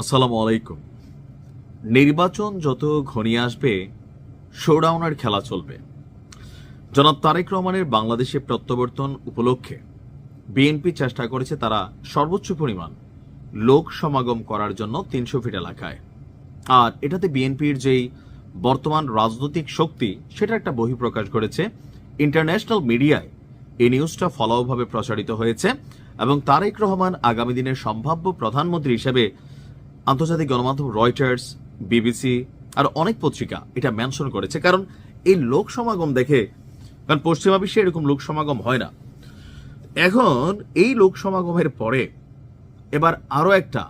আসসালামু আলাইকুম। নির্বাচন যত ঘনিয়ে আসবে শোডাউনের খেলা চলবে। জনাব তারেক রহমানের বাংলাদেশে প্রত্যাবর্তন উপলক্ষে বিএনপি চেষ্টা করেছে তারা সর্বোচ্চ পরিমাণ লোক সমাগম করার জন্য তিনশো ফিট এলাকায়। আর এটাতে বিএনপির যেই বর্তমান রাজনৈতিক শক্তি সেটা একটা বহিঃপ্রকাশ করেছে ইন্টারন্যাশনাল মিডিয়ায় এই নিউজটা ফলাওভাবে প্রচারিত হয়েছে এবং তারেক রহমান আগামী দিনের সম্ভাব্য প্রধানমন্ত্রী হিসেবে আন্তর্জাতিক গণমাধ্যম রয়টার্স, বিবিসি আর অনেক পত্রিকা এটা মেনশন করেছে। কারণ এই লোক সমাগম দেখে, কারণ পশ্চিমা বিশ্বে এরকম লোক সমাগম হয় না। এখন এই লোক সমাগমের পরে এবার আরও একটা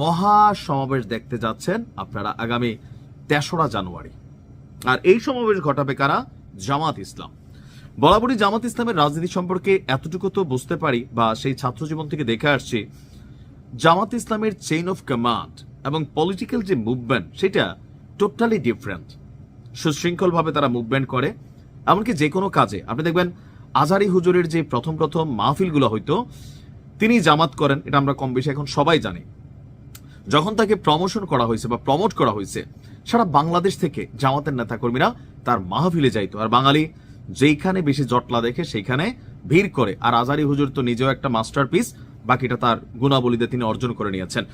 মহা সমাবেশ দেখতে যাচ্ছেন আপনারা আগামী তেসরা জানুয়ারি। আর এই সমাবেশ ঘটাবে কারা? জামাত ইসলাম। বরাবরই জামাত ইসলামের রাজনীতি সম্পর্কে এতটুকু তো বুঝতে পারি বা সেই ছাত্র জীবন থেকে দেখে আসছি জামাত ইসলামের চেইন অফ কমান্ড এবং পলিটিক্যাল যে মুভমেন্ট সেটা টোটালি ডিফারেন্ট সুশৃঙ্খলভাবে তারা মুভমেন্ট করে, এমনকি যে কোনো কাজে। আপনি দেখবেন, আজারি হুজুরের যে প্রথম প্রথম মাহফিলগুলো হইতো, তিনি জামাত করেন, এটা আমরা কম বেশি এখন সবাই জানি। যখন তাকে প্রমোশন করা হয়েছে বা প্রমোট করা হয়েছে, সারা বাংলাদেশ থেকে জামাতের নেতাকর্মীরা তার মাহফিলে যাইতো। আর বাঙালি যেইখানে বেশি জটলা দেখে, সেইখানে ভিড় করে। আর আজারি হুজুর তো নিজেও একটা মাস্টারপিস বাকিটা তার গুণাবলীতে তিনি অর্জন করে নিয়েছেন।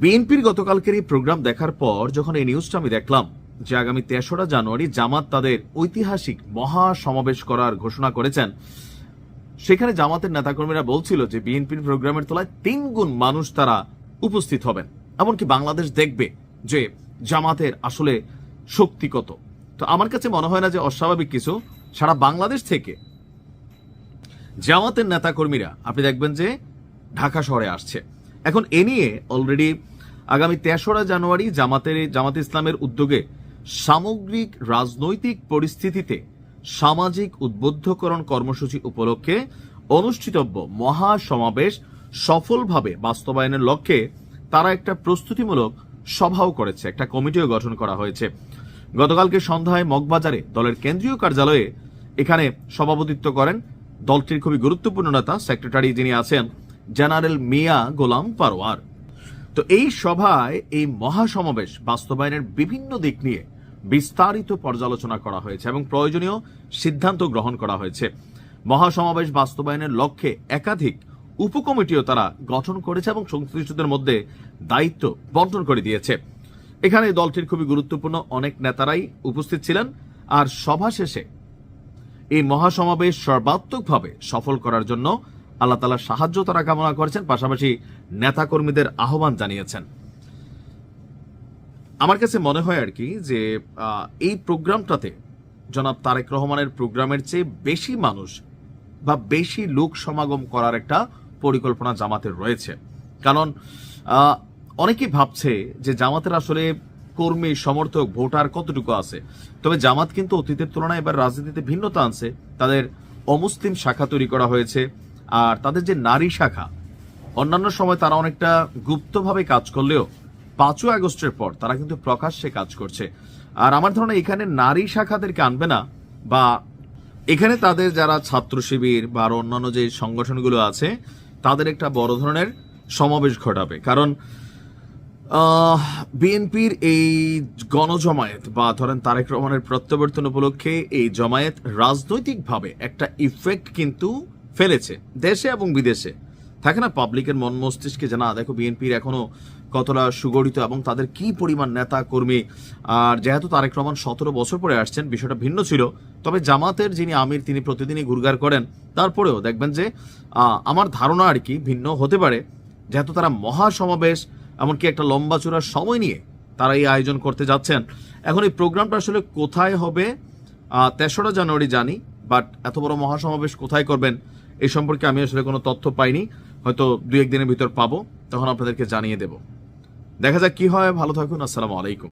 বিএনপির গতকালকের এই প্রোগ্রাম দেখার পর যখন এই নিউজটা আমি দেখলাম যে আগামী তেসরা জানুয়ারি জামাত তাদের ঐতিহাসিক মহা সমাবেশ করার ঘোষণা করেছেন, সেখানে জামাতের নেতাকর্মীরা বলছিল যে বিএনপির প্রোগ্রামের তলায় তিন গুণ মানুষ তারা উপস্থিত হবেন। এমনকি বাংলাদেশ দেখবে যে জামাতের আসলে শক্তি কত। তো আমার কাছে মনে হয় না যে অস্বাভাবিক কিছু। সারা বাংলাদেশ থেকে জামাতের নেতাকর্মীরা, আপনি দেখবেন যে ঢাকা শহরে আসছে। এখন এ নিয়ে অলরেডি আগামী তেসরা জানুয়ারি জামাতের, জামাত ইসলামের উদ্যোগে সামগ্রিক রাজনৈতিক পরিস্থিতিতে সামাজিক উদ্বুদ্ধকরণ কর্মসূচি উপলক্ষে অনুষ্ঠিতব্য মহা সমাবেশ সফলভাবে বাস্তবায়নের লক্ষ্যে তারা একটা প্রস্তুতিমূলক সভাও করেছে, একটা কমিটিও গঠন করা হয়েছে। গতকালকে সন্ধ্যায় মগবাজারে দলের কেন্দ্রীয় কার্যালয়ে এখানে সভাপতিত্ব করেন দলটির খুবই গুরুত্বপূর্ণ নেতা, সেক্রেটারি যিনি আছেন, জেনারেল মিয়া গোলাম পারোয়ার। তো এই সভায় এই মহাসমাবেশ বাস্তবায়নের বিভিন্ন দিক নিয়ে বিস্তারিত পর্যালোচনা করা হয়েছে এবং প্রয়োজনীয় সিদ্ধান্ত গ্রহণ করা হয়েছে। মহাসমাবেশ বাস্তবায়নের লক্ষ্যে একাধিক উপকমিটিও তারা গঠন করেছে এবং সংশ্লিষ্টদের মধ্যে দায়িত্ব বন্টন করে দিয়েছে। এখানে দলটির খুবই গুরুত্বপূর্ণ অনেক নেতারাই উপস্থিত ছিলেন। আর সভা শেষে এই মহাসমাবেশ সর্বাত্মকভাবে সফল করার জন্য আল্লাহ তালার সাহায্য তারা কামনা করেছেন, পাশাপাশি নেতাকর্মীদের আহ্বান জানিয়েছেন। আমার কাছে মনে হয় আর কি যে এই প্রোগ্রামটাতে জনাব তারেক রহমানের প্রোগ্রামের চেয়ে বেশি মানুষ বা বেশি লোক সমাগম করার একটা পরিকল্পনা জামাতের রয়েছে। কারণ অনেকেই ভাবছে যে জামাতের আসলে কর্মী, সমর্থক, ভোটার কতটুকু আছে? তবে জামাত কিন্তু অতীতের তুলনায় এবার রাজনীতিতে ভিন্নতা আনছে। তাদের অমুসলিম শাখা তৈরি করা হয়েছে আর তাদের যে নারী শাখা, অন্যান্য সময় তারা অনেকটা গুপ্তভাবে কাজ করলেও পাঁচই আগস্টের পর তারা কিন্তু প্রকাশ্যে কাজ করছে। আর আমার ধারণা এখানে নারী শাখাদেরকে আনবে না বা এখানে তাদের যারা ছাত্র শিবির বা অন্যান্য যে সংগঠনগুলো আছে, তাদের একটা বড় ধরনের সমাবেশ ঘটাবে। কারণ বিএনপির এই গণজমায়েত বা ধরেন তারেক রহমানের প্রত্যাবর্তন উপলক্ষে এই জমায়েত রাজনৈতিকভাবে একটা ইফেক্ট কিন্তু ফেলেছে, দেশে এবং বিদেশে। থাকে না পাবলিকের মন মস্তিষ্কে জানা দেখো বিএনপির এখনও কতটা সুগঠিত এবং তাদের কি পরিমাণ নেতা, কর্মী, আর যেহেতু তারেক রহমান সতেরো বছর পরে আসছেন, বিষয়টা ভিন্ন ছিল। তবে জামাতের যিনি আমির, তিনি প্রতিদিনই গুরগার করেন। তারপরেও দেখবেন যে আমার ধারণা আর কি ভিন্ন হতে পারে। যেহেতু তারা মহা সমাবেশ এমনকি একটা লম্বা চূড়ার সময় নিয়ে তারা এই আয়োজন করতে যাচ্ছেন। এখন এই প্রোগ্রামটা আসলে কোথায় হবে তেসরা জানুয়ারি জানি, বাট এত বড় মহাসমাবেশ কোথায় করবেন এই সম্পর্কে আমি আসলে কোনো তথ্য পাইনি। হয়তো দুই একদিনের ভিতর পাবো, তখন আপনাদেরকে জানিয়ে দেব। দেখা যাক কি হয়। ভালো থাকুন, আসসালামু আলাইকুম।